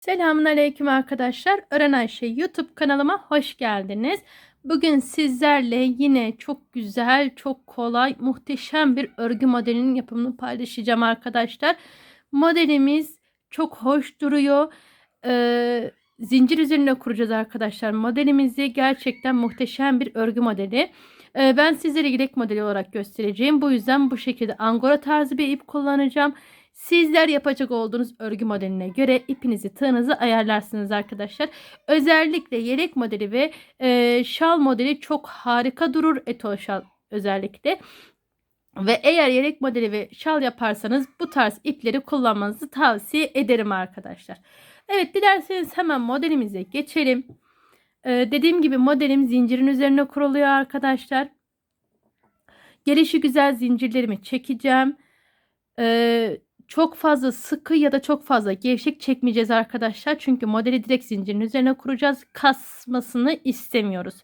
Selamun Aleyküm arkadaşlar. Öğren Ayşe YouTube kanalıma hoş geldiniz. Bugün sizlerle yine çok güzel, çok kolay, muhteşem bir örgü modelinin yapımını paylaşacağım arkadaşlar. Modelimiz çok hoş duruyor. Ee, zincir üzerine kuracağız arkadaşlar. Modelimizi gerçekten muhteşem bir örgü modeli. Ee, ben sizlere yelek modeli olarak göstereceğim. Bu yüzden bu şekilde angora tarzı bir ip kullanacağım. Sizler yapacak olduğunuz örgü modeline göre ipinizi tığınızı ayarlarsınız arkadaşlar. Özellikle yelek modeli ve e, şal modeli çok harika durur. Etol şal özellikle. Ve eğer yelek modeli ve şal yaparsanız bu tarz ipleri kullanmanızı tavsiye ederim arkadaşlar. Evet dilerseniz hemen modelimize geçelim. Ee, dediğim gibi modelim zincirin üzerine kuruluyor arkadaşlar. Gelişi güzel zincirlerimi çekeceğim. Ee, çok fazla sıkı ya da çok fazla gevşek çekmeyeceğiz arkadaşlar. Çünkü modeli direkt zincirin üzerine kuracağız. Kasmasını istemiyoruz.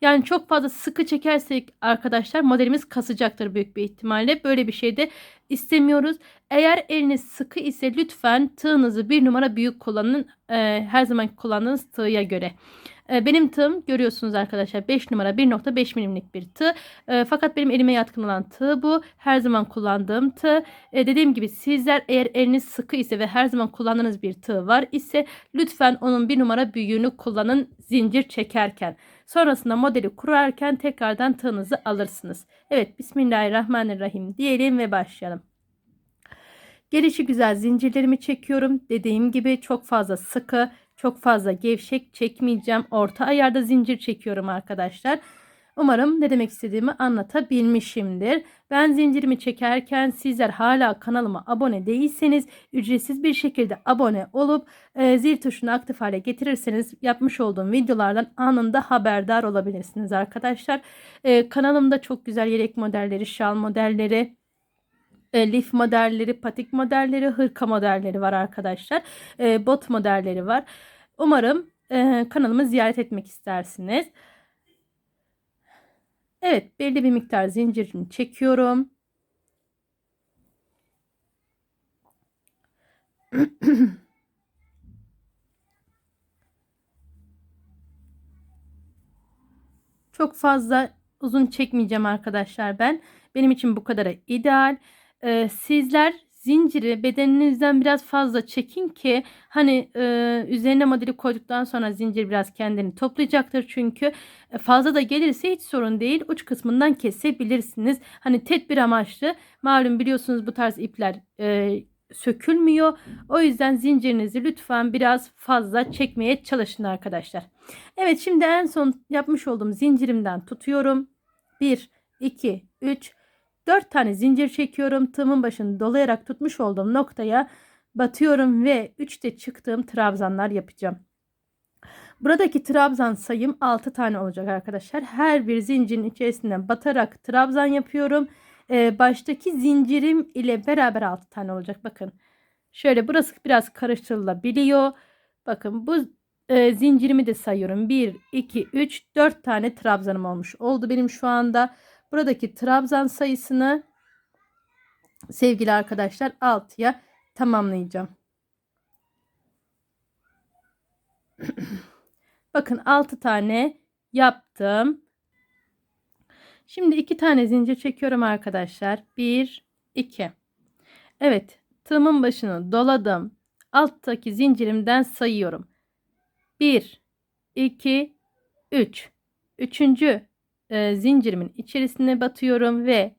Yani çok fazla sıkı çekersek arkadaşlar modelimiz kasacaktır büyük bir ihtimalle. Böyle bir şey de istemiyoruz. Eğer eliniz sıkı ise lütfen tığınızı bir numara büyük kullanın. Ee, her zaman kullandığınız tığya göre. Ee, benim tığım görüyorsunuz arkadaşlar 5 numara 1.5 milimlik bir tığ. Ee, fakat benim elime yatkın olan tığ bu. Her zaman kullandığım tığ. Ee, dediğim gibi sizler eğer eliniz sıkı ise ve her zaman kullandığınız bir tığ var ise lütfen onun bir numara büyüğünü kullanın zincir çekerken. Sonrasında modeli kurarken tekrardan tığınızı alırsınız. Evet Bismillahirrahmanirrahim diyelim ve başlayalım. Gelişi güzel zincirlerimi çekiyorum. Dediğim gibi çok fazla sıkı çok fazla gevşek çekmeyeceğim. Orta ayarda zincir çekiyorum arkadaşlar. Umarım ne demek istediğimi anlatabilmişimdir. Ben zincirimi çekerken sizler hala kanalıma abone değilseniz ücretsiz bir şekilde abone olup e, zil tuşunu aktif hale getirirseniz yapmış olduğum videolardan anında haberdar olabilirsiniz arkadaşlar. E, kanalımda çok güzel yelek modelleri, şal modelleri, e, lif modelleri, patik modelleri, hırka modelleri var arkadaşlar. E, bot modelleri var. Umarım e, kanalımı ziyaret etmek istersiniz. Evet belli bir miktar zincirimi çekiyorum. Çok fazla uzun çekmeyeceğim arkadaşlar ben. Benim için bu kadar ideal. Ee, sizler zinciri bedeninizden biraz fazla çekin ki hani e, üzerine modeli koyduktan sonra zincir biraz kendini toplayacaktır. Çünkü e, fazla da gelirse hiç sorun değil uç kısmından kesebilirsiniz. Hani tedbir amaçlı malum biliyorsunuz bu tarz ipler e, sökülmüyor. O yüzden zincirinizi lütfen biraz fazla çekmeye çalışın arkadaşlar. Evet şimdi en son yapmış olduğum zincirimden tutuyorum. 1 2 3 4 tane zincir çekiyorum. Tığımın başını dolayarak tutmuş olduğum noktaya batıyorum ve 3'te çıktığım trabzanlar yapacağım. Buradaki trabzan sayım 6 tane olacak arkadaşlar. Her bir zincirin içerisine batarak trabzan yapıyorum. Ee, baştaki zincirim ile beraber 6 tane olacak. Bakın şöyle burası biraz karıştırılabiliyor. Bakın bu e, zincirimi de sayıyorum. 1, 2, 3, 4 tane trabzanım olmuş oldu benim şu anda. Buradaki trabzan sayısını sevgili arkadaşlar 6'ya tamamlayacağım. Bakın 6 tane yaptım. Şimdi 2 tane zincir çekiyorum arkadaşlar. 1 2. Evet, tığımın başını doladım. Alttaki zincirimden sayıyorum. 1 2 3. Üçüncü e, zincirimin içerisine batıyorum ve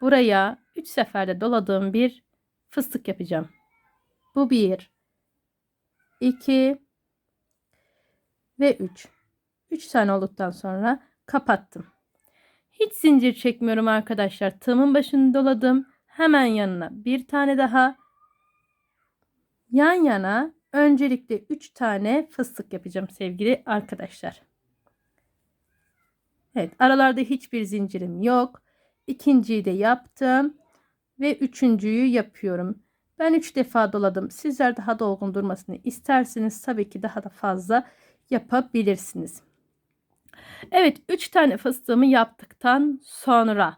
buraya 3 seferde doladığım bir fıstık yapacağım. Bu 1 2 ve 3. 3 tane olduktan sonra kapattım. Hiç zincir çekmiyorum arkadaşlar. Tığımın başını doladım. Hemen yanına bir tane daha yan yana öncelikle 3 tane fıstık yapacağım sevgili arkadaşlar. Evet aralarda hiçbir zincirim yok. İkinciyi de yaptım. Ve üçüncüyü yapıyorum. Ben üç defa doladım. Sizler daha dolgun durmasını isterseniz tabii ki daha da fazla yapabilirsiniz. Evet 3 tane fıstığımı yaptıktan sonra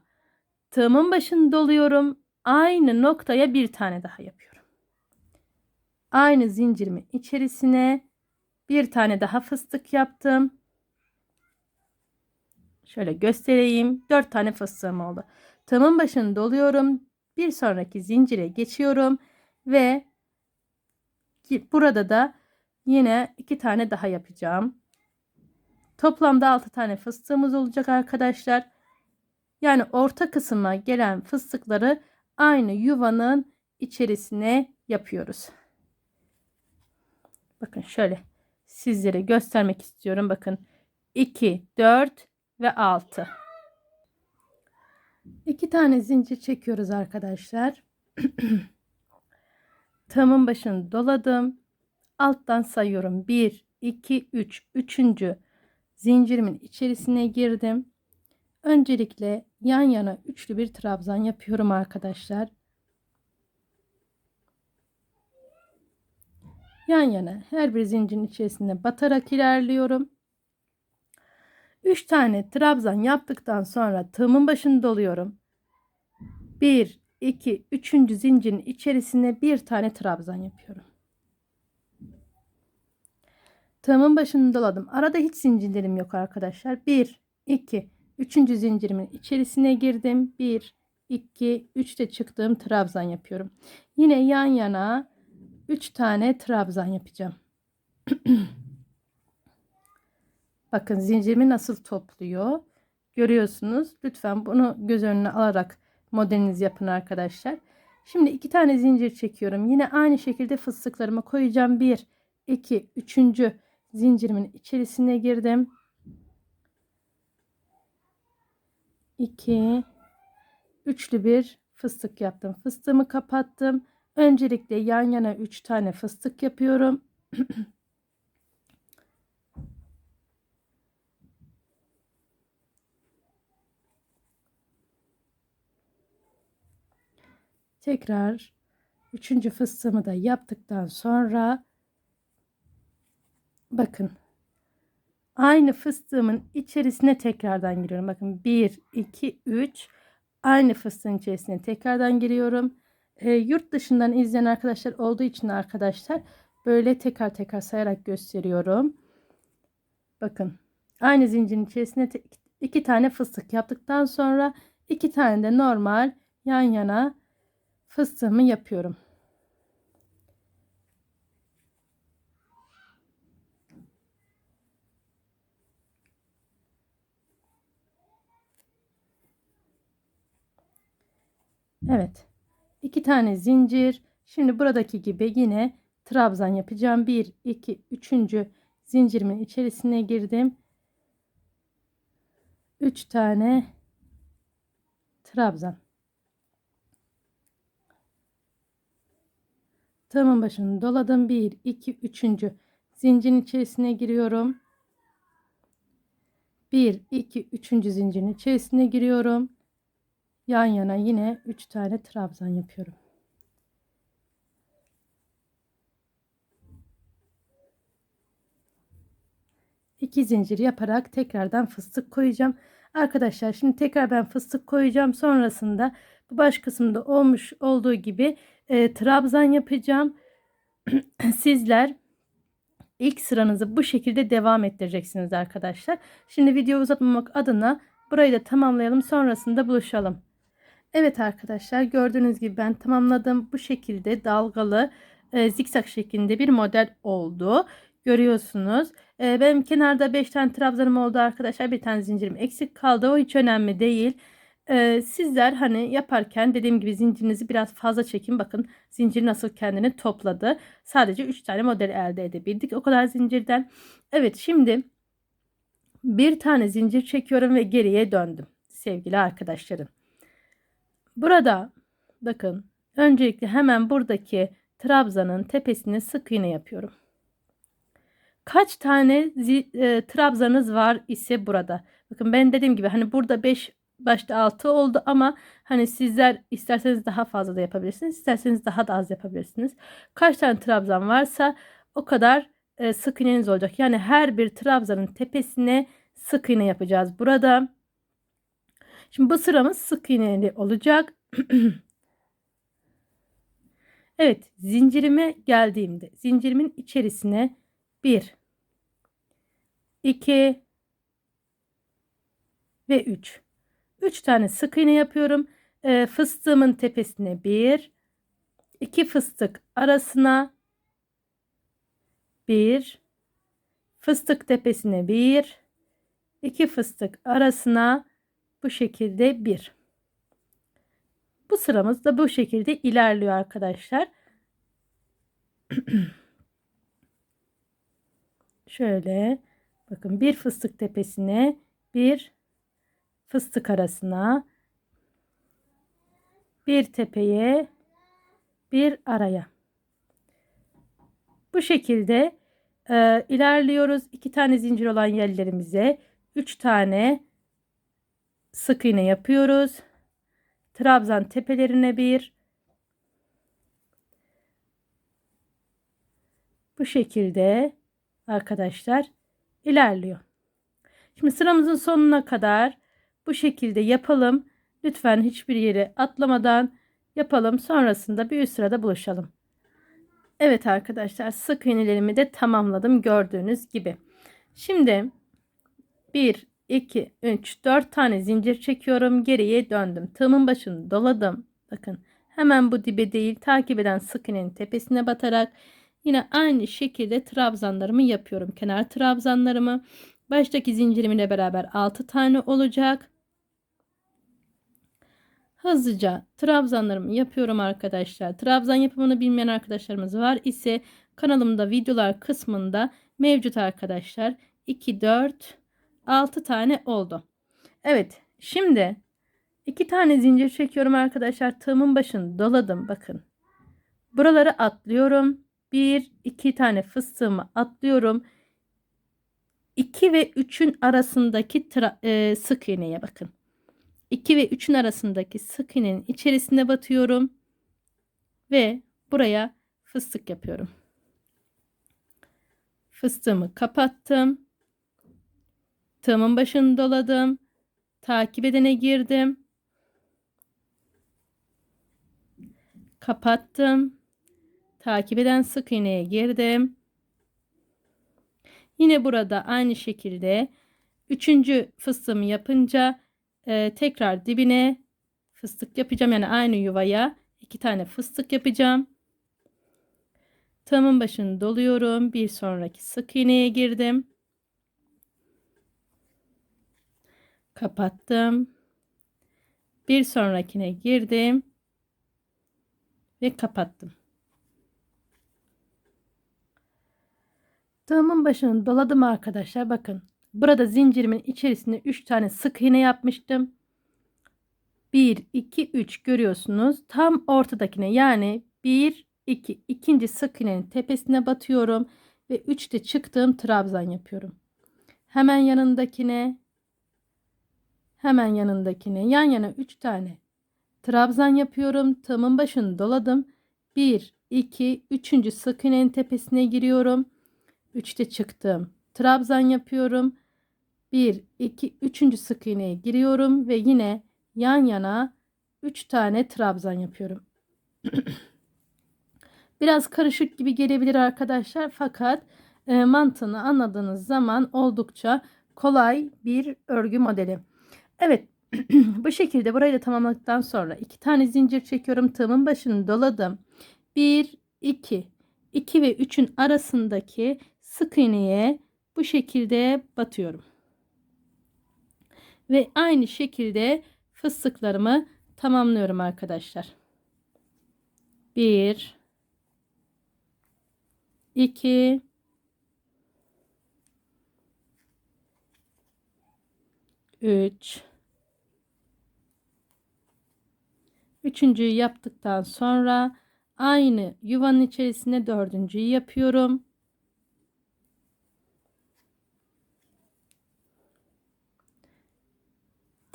tığımın başını doluyorum. Aynı noktaya bir tane daha yapıyorum. aynı zincirimin içerisine bir tane daha fıstık yaptım. Şöyle göstereyim. 4 tane fıstığım oldu. Tığımın başını doluyorum. Bir sonraki zincire geçiyorum ve burada da yine iki tane daha yapacağım. Toplamda 6 tane fıstığımız olacak arkadaşlar. Yani orta kısma gelen fıstıkları aynı yuvanın içerisine yapıyoruz. Bakın şöyle sizlere göstermek istiyorum. Bakın 2, 4 ve 6. 2 tane zincir çekiyoruz arkadaşlar. Tığımın başını doladım. Alttan sayıyorum. 1, 2, 3. Üçüncü zincirimin içerisine girdim. Öncelikle yan yana üçlü bir trabzan yapıyorum arkadaşlar. Yan yana her bir zincirin içerisinde batarak ilerliyorum. 3 tane trabzan yaptıktan sonra tığımın başını doluyorum. 1 2 3. zincirin içerisine bir tane trabzan yapıyorum. Tığımın başını doladım. Arada hiç zincirlerim yok arkadaşlar. 1 2 3. zincirimin içerisine girdim. 1 2 3'te çıktığım trabzan yapıyorum. Yine yan yana 3 tane trabzan yapacağım. Bakın zincirimi nasıl topluyor. Görüyorsunuz. Lütfen bunu göz önüne alarak modelinizi yapın arkadaşlar. Şimdi iki tane zincir çekiyorum. Yine aynı şekilde fıstıklarımı koyacağım. 1, 2, 3. zincirimin içerisine girdim. 2, üçlü bir fıstık yaptım. Fıstığımı kapattım. Öncelikle yan yana 3 tane fıstık yapıyorum. Tekrar üçüncü fıstığımı da yaptıktan sonra bakın aynı fıstığımın içerisine tekrardan giriyorum. Bakın 1, 2, 3 aynı fıstığın içerisine tekrardan giriyorum. E, yurt dışından izleyen arkadaşlar olduğu için arkadaşlar böyle tekrar tekrar sayarak gösteriyorum. Bakın aynı zincirin içerisine iki tane fıstık yaptıktan sonra iki tane de normal yan yana fıstığımı yapıyorum. Evet. iki tane zincir. Şimdi buradaki gibi yine trabzan yapacağım. 1 2 3. zincirimin içerisine girdim. 3 tane trabzan. Tığımın başını doladım. 1, 2, 3. zincirin içerisine giriyorum. 1, 2, 3. zincirin içerisine giriyorum. Yan yana yine 3 tane trabzan yapıyorum. İki zincir yaparak tekrardan fıstık koyacağım. Arkadaşlar şimdi tekrar ben fıstık koyacağım. Sonrasında bu baş kısımda olmuş olduğu gibi e, trabzan yapacağım. Sizler ilk sıranızı bu şekilde devam ettireceksiniz arkadaşlar. Şimdi video uzatmamak adına burayı da tamamlayalım. Sonrasında buluşalım. Evet arkadaşlar gördüğünüz gibi ben tamamladım. Bu şekilde dalgalı e, zikzak şeklinde bir model oldu. Görüyorsunuz. E, benim kenarda 5 tane trabzanım oldu arkadaşlar. Bir tane zincirim eksik kaldı. O hiç önemli değil. Ee, sizler hani yaparken dediğim gibi zincirinizi biraz fazla çekin. Bakın zincir nasıl kendini topladı. Sadece 3 tane model elde edebildik. O kadar zincirden. Evet şimdi bir tane zincir çekiyorum ve geriye döndüm. Sevgili arkadaşlarım. Burada bakın öncelikle hemen buradaki trabzanın tepesine sık iğne yapıyorum. Kaç tane e, trabzanız var ise burada. Bakın ben dediğim gibi hani burada 5 başta 6 oldu ama hani sizler isterseniz daha fazla da yapabilirsiniz. isterseniz daha da az yapabilirsiniz. Kaç tane trabzan varsa o kadar e, sık iğneniz olacak. Yani her bir trabzanın tepesine sık iğne yapacağız burada. Şimdi bu sıramız sık iğneli olacak. Evet zincirime geldiğimde zincirimin içerisine 1 2 ve 3 3 tane sık iğne yapıyorum. Ee, fıstığımın tepesine 1 2 fıstık arasına 1 fıstık tepesine 1 2 fıstık arasına bu şekilde 1 bu sıramız da bu şekilde ilerliyor arkadaşlar. Şöyle bakın bir fıstık tepesine bir fıstık arasına bir tepeye bir araya. Bu şekilde e, ilerliyoruz. İki tane zincir olan yerlerimize üç tane sık iğne yapıyoruz. Trabzan tepelerine bir bu şekilde arkadaşlar ilerliyor. Şimdi sıramızın sonuna kadar bu şekilde yapalım. Lütfen hiçbir yere atlamadan yapalım. Sonrasında bir üst sırada buluşalım. Evet arkadaşlar sık iğnelerimi de tamamladım gördüğünüz gibi. Şimdi 1 2 3 4 tane zincir çekiyorum. Geriye döndüm. Tığımın başını doladım. Bakın hemen bu dibe değil takip eden sık iğnenin tepesine batarak yine aynı şekilde trabzanlarımı yapıyorum. Kenar trabzanlarımı baştaki zincirimle beraber 6 tane olacak. Hızlıca trabzanlarımı yapıyorum arkadaşlar. Trabzan yapımını bilmeyen arkadaşlarımız var ise kanalımda videolar kısmında mevcut arkadaşlar. 2 4 6 tane oldu. Evet şimdi iki tane zincir çekiyorum arkadaşlar. Tığımın başını doladım bakın. Buraları atlıyorum. 1 2 tane fıstığımı atlıyorum. 2 ve 3'ün arasındaki e, sık iğneye bakın. 2 ve 3'ün arasındaki sık iğnenin içerisine batıyorum. Ve buraya fıstık yapıyorum. Fıstığımı kapattım. Tığımın başını doladım. Takip edene girdim. Kapattım. Takip eden sık iğneye girdim. Yine burada aynı şekilde üçüncü fıstığımı yapınca e, tekrar dibine fıstık yapacağım. Yani aynı yuvaya iki tane fıstık yapacağım. Tığımın başını doluyorum. Bir sonraki sık iğneye girdim. kapattım. Bir sonrakine girdim ve kapattım. Tığımın başını doladım arkadaşlar. Bakın burada zincirimin içerisinde 3 tane sık iğne yapmıştım. 1 2 3 görüyorsunuz. Tam ortadakine yani 1 2 ikinci sık iğnenin tepesine batıyorum ve 3'te çıktığım trabzan yapıyorum. Hemen yanındakine Hemen yanındakine yan yana 3 tane trabzan yapıyorum. Tığımın başını doladım. 1, 2, 3. sık iğnenin tepesine giriyorum. 3'te çıktım. Trabzan yapıyorum. 1, 2, 3. sık iğneye giriyorum ve yine yan yana 3 tane trabzan yapıyorum. Biraz karışık gibi gelebilir arkadaşlar fakat e, mantığını anladığınız zaman oldukça kolay bir örgü modeli. Evet bu şekilde burayı da tamamladıktan sonra iki tane zincir çekiyorum. Tığımın başını doladım. 1, 2, 2 ve 3'ün arasındaki sık iğneye bu şekilde batıyorum. Ve aynı şekilde fıstıklarımı tamamlıyorum arkadaşlar. 1 2 3 Üçüncüyü yaptıktan sonra aynı yuvanın içerisine dördüncüyü yapıyorum.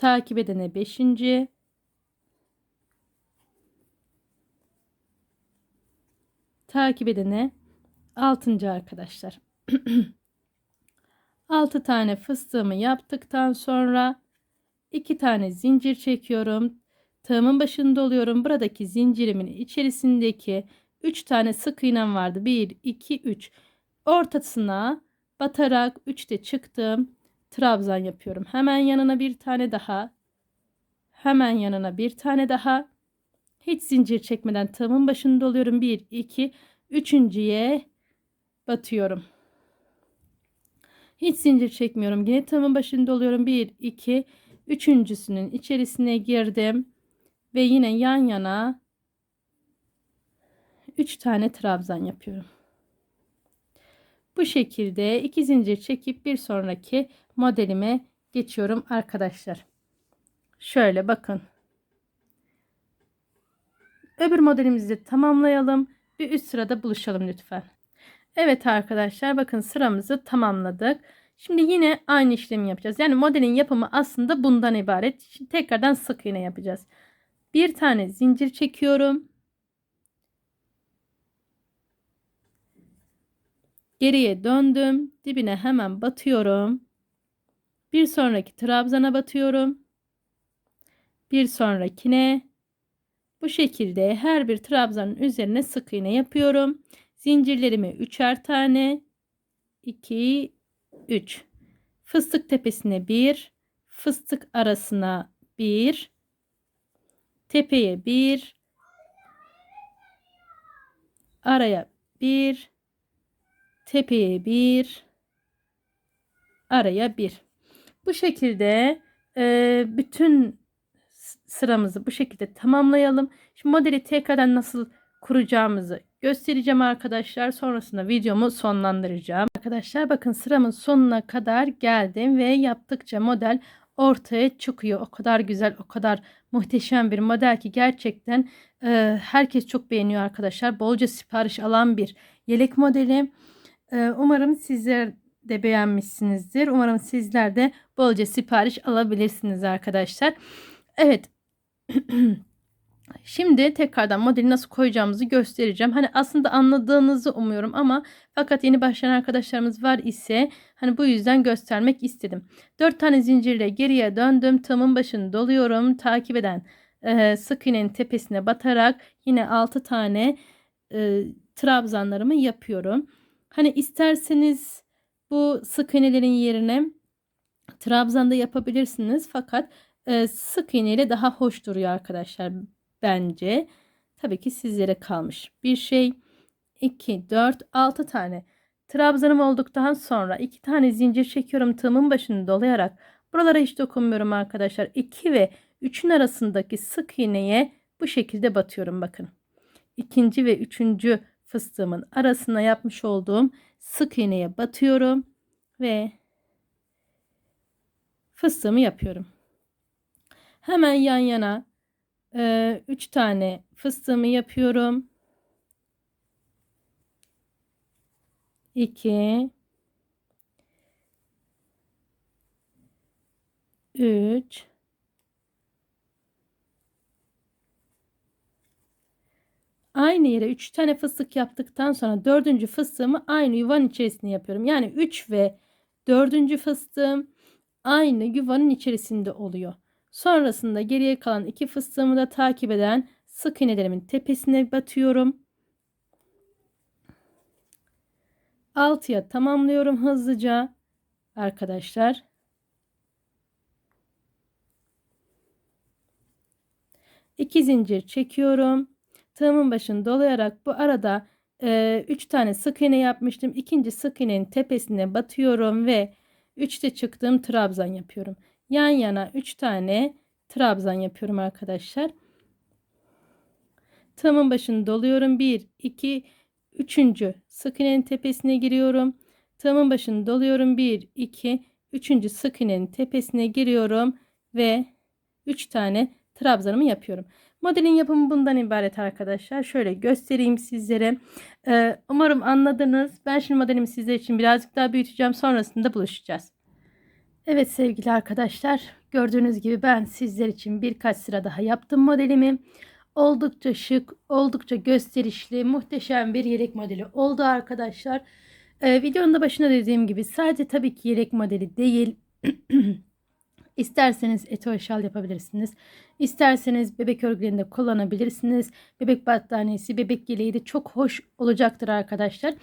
Takip edene beşinci. Takip edene altıncı arkadaşlar. 6 tane fıstığımı yaptıktan sonra 2 tane zincir çekiyorum. Tığımın başında oluyorum. Buradaki zincirimin içerisindeki 3 tane sık iğnem vardı. 1, 2, 3. Ortasına batarak 3'te çıktım. Trabzan yapıyorum. Hemen yanına bir tane daha. Hemen yanına bir tane daha. Hiç zincir çekmeden tığımın başında oluyorum. 1, 2, üçüncüye batıyorum. Hiç zincir çekmiyorum. Yine tığımın başında oluyorum. 1, 2, üçüncüsünün içerisine girdim. Ve yine yan yana 3 tane trabzan yapıyorum. Bu şekilde iki zincir çekip bir sonraki modelime geçiyorum arkadaşlar. Şöyle bakın. Öbür modelimizi de tamamlayalım. Bir üst sırada buluşalım lütfen. Evet arkadaşlar bakın sıramızı tamamladık. Şimdi yine aynı işlemi yapacağız. Yani modelin yapımı aslında bundan ibaret. Şimdi tekrardan sık iğne yapacağız. Bir tane zincir çekiyorum. Geriye döndüm. Dibine hemen batıyorum. Bir sonraki trabzana batıyorum. Bir sonrakine bu şekilde her bir trabzanın üzerine sık iğne yapıyorum. Zincirlerimi üçer tane 2 3 fıstık tepesine 1 fıstık arasına 1 tepeye 1 araya 1 tepeye 1 araya 1 bu şekilde e, bütün sıramızı bu şekilde tamamlayalım. Şimdi modeli tekrardan nasıl kuracağımızı göstereceğim arkadaşlar. Sonrasında videomu sonlandıracağım. Arkadaşlar bakın sıramın sonuna kadar geldim ve yaptıkça model ortaya çıkıyor. O kadar güzel, o kadar muhteşem bir model ki gerçekten e, herkes çok beğeniyor arkadaşlar. Bolca sipariş alan bir yelek modeli. E, umarım sizler de beğenmişsinizdir. Umarım sizler de bolca sipariş alabilirsiniz arkadaşlar. Evet. Şimdi tekrardan modeli nasıl koyacağımızı göstereceğim. Hani aslında anladığınızı umuyorum ama fakat yeni başlayan arkadaşlarımız var ise hani bu yüzden göstermek istedim. 4 tane zincirle geriye döndüm. Tığımın başını doluyorum. Takip eden e, sık iğnenin tepesine batarak yine 6 tane e, trabzanlarımı yapıyorum. Hani isterseniz bu sık iğnelerin yerine trabzanda yapabilirsiniz fakat e, sık iğne ile daha hoş duruyor arkadaşlar bence. Tabii ki sizlere kalmış bir şey. 2, 4, 6 tane trabzanım olduktan sonra 2 tane zincir çekiyorum tığımın başını dolayarak. Buralara hiç dokunmuyorum arkadaşlar. 2 ve 3'ün arasındaki sık iğneye bu şekilde batıyorum bakın. İkinci ve üçüncü fıstığımın arasına yapmış olduğum sık iğneye batıyorum ve fıstığımı yapıyorum. Hemen yan yana 3 ee, tane fıstığımı yapıyorum. 2 3 Aynı yere 3 tane fıstık yaptıktan sonra dördüncü fıstığımı aynı yuvanın içerisine yapıyorum. Yani 3 ve dördüncü fıstığım aynı yuvanın içerisinde oluyor. Sonrasında geriye kalan iki fıstığımı da takip eden sık iğnelerimin tepesine batıyorum. Altıya tamamlıyorum hızlıca arkadaşlar. İki zincir çekiyorum. Tığımın başını dolayarak bu arada 3 e, tane sık iğne yapmıştım. İkinci sık iğnenin tepesine batıyorum ve 3'te çıktığım trabzan yapıyorum yan yana 3 tane trabzan yapıyorum arkadaşlar. Tığımın başını doluyorum. 1, 2, 3. sık iğnenin tepesine giriyorum. Tığımın başını doluyorum. 1, 2, 3. sık iğnenin tepesine giriyorum ve 3 tane trabzanımı yapıyorum. Modelin yapımı bundan ibaret arkadaşlar. Şöyle göstereyim sizlere. Ee, umarım anladınız. Ben şimdi modelimi sizler için birazcık daha büyüteceğim. Sonrasında buluşacağız. Evet sevgili arkadaşlar gördüğünüz gibi ben sizler için birkaç sıra daha yaptım modelimi. Oldukça şık, oldukça gösterişli, muhteşem bir yelek modeli oldu arkadaşlar. Ee, videonun da başında dediğim gibi sadece tabii ki yelek modeli değil. İsterseniz eti şal yapabilirsiniz. İsterseniz bebek örgülerinde kullanabilirsiniz. Bebek battaniyesi, bebek yeleği de çok hoş olacaktır arkadaşlar.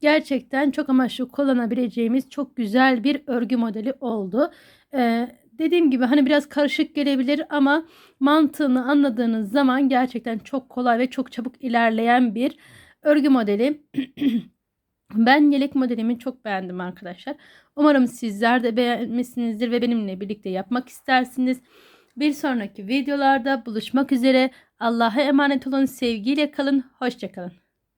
Gerçekten çok amaçlı kullanabileceğimiz çok güzel bir örgü modeli oldu. Ee, dediğim gibi hani biraz karışık gelebilir ama mantığını anladığınız zaman gerçekten çok kolay ve çok çabuk ilerleyen bir örgü modeli. Ben yelek modelimi çok beğendim arkadaşlar. Umarım sizler de beğenmişsinizdir ve benimle birlikte yapmak istersiniz. Bir sonraki videolarda buluşmak üzere. Allah'a emanet olun. Sevgiyle kalın. Hoşçakalın.